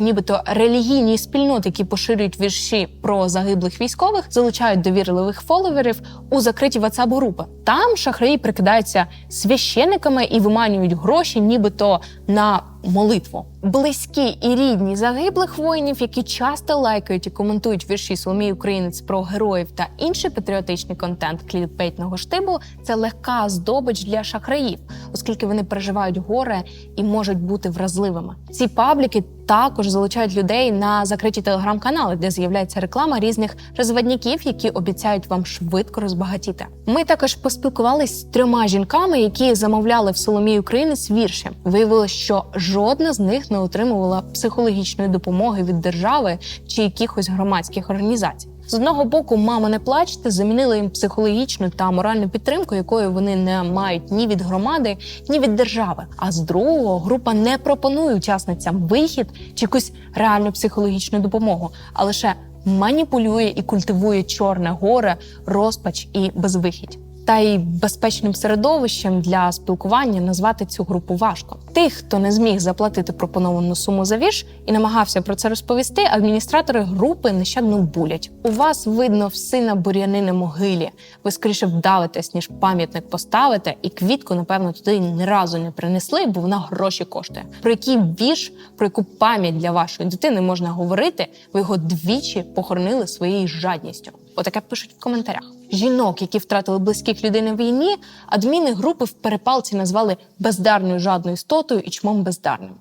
Нібито релігійні спільноти, які поширюють вірші про загиблих військових, залучають довірливих фоловерів у закриті whatsapp групи. Там шахраї прикидаються священиками і виманюють гроші, нібито на молитву. Близькі і рідні загиблих воїнів, які часто лайкають і коментують вірші Соломії Українець про героїв та інший патріотичний контент клікбейтного штибу, це легка здобич для шахраїв, оскільки вони переживають горе і можуть бути вразливими. Ці пабліки також залучають людей на закриті телеграм-канали, де з'являється реклама різних розводників, які обіцяють вам швидко розбагатіти. Ми також поспілкувалися з трьома жінками, які замовляли в Соломії Українець вірші. Виявилось, що жодна з них не отримувала психологічної допомоги від держави чи якихось громадських організацій. З одного боку, мама не плачте, замінили їм психологічну та моральну підтримку, якої вони не мають ні від громади, ні від держави. А з другого група не пропонує учасницям вихід чи якусь реальну психологічну допомогу, а лише маніпулює і культивує чорне горе, розпач і безвихідь. Та й безпечним середовищем для спілкування назвати цю групу важко. Тих, хто не зміг заплатити пропоновану суму за вірш і намагався про це розповісти, адміністратори групи нещадно булять. У вас видно все на бур'янини могилі. Ви скоріше вдавитесь, ніж пам'ятник поставите, і квітку, напевно, туди ні разу не принесли, бо вона гроші коштує. Про який вірш, про яку пам'ять для вашої дитини можна говорити, ви його двічі похоронили своєю жадністю. Отаке пишуть в коментарях. Жінок, які втратили близьких людей на війні, адміни групи в перепалці назвали бездарною жадною істотою і чмом бездарним.